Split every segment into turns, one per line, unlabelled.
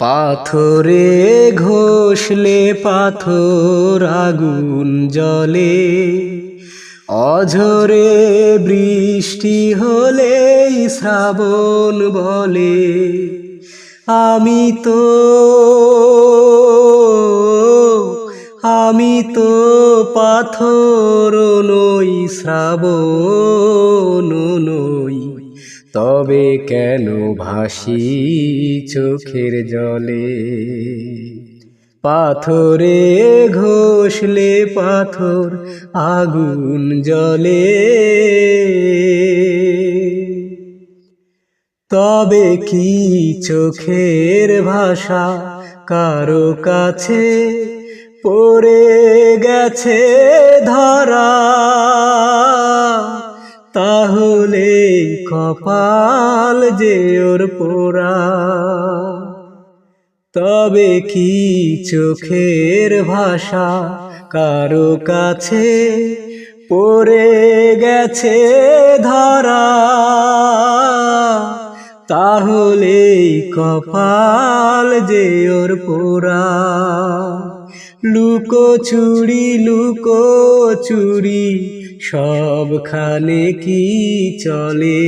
পাথরে ঘষলে পাথর আগুন জলে অঝরে বৃষ্টি হলে শ্রাবণ বলে। আমি তো আমি তো পাথর নই, শ্রাবণ নই। তবে কেন ভাসি চোখের জলে? পাথরে ঘষলে পাথর আগুন জলে তবে কি চোখের ভাষা কারও কাছে পড়ে গেছে ধরা? কপাল যে ওর পোড়া। তবে কি চোখের ভাষা কারও কাছে পড়ে গেছে ধরা? তাহলে কপাল যে ওর পোড়া। লুকো চুরি লুকো চুরি সবখানে কি চলে?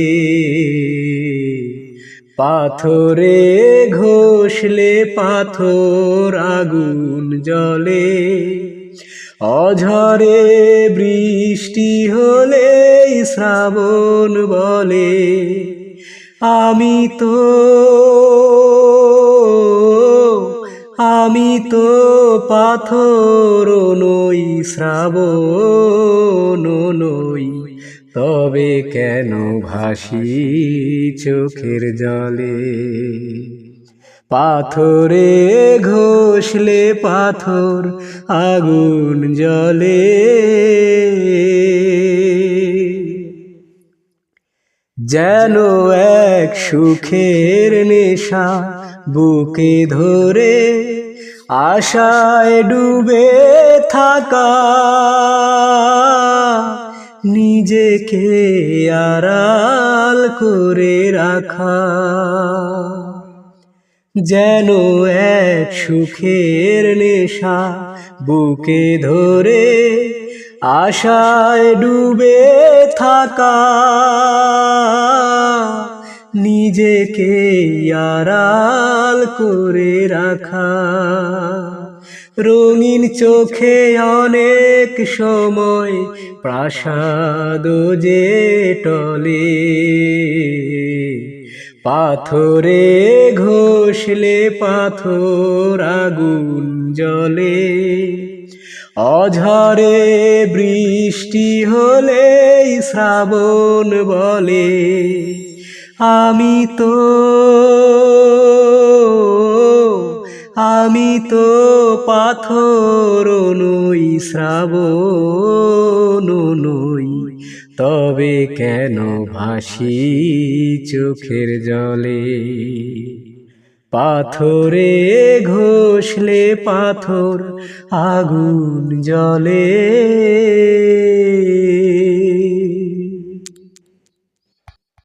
পাথরে ঘষলে পাথর আগুন জলে অঝরে বৃষ্টি হলে শ্রাবণ বলে। আমি তো আমি তো পাথর নই, শ্রাবণ নই। তবে কেন ভাসি চোখের জলে? পাথরে ঘষলে পাথর, আগুন জলে যেন এক সুখের নেশা বুকে ধরে আশায় ডুবে থাকা। নিজেকে আড়াল করে রাখা। যেন এক সুখের নেশা বুকে ধরে আশায় ডুবে থাকা। নিজেকে আড়াল করে রাখা। রঙিন চোখে অনেক সময় প্রাসাদ যে টলে। পাথরে ঘষলে পাথর আগুন জলে অঝরে বৃষ্টি হলে শ্রাবণ বলে। আমি তো আমি তো পাথর নই, শ্রাবণ নই। তবে কেন ভাসি চোখের জলে? পাথরে ঘষলে পাথর, আগুন জলে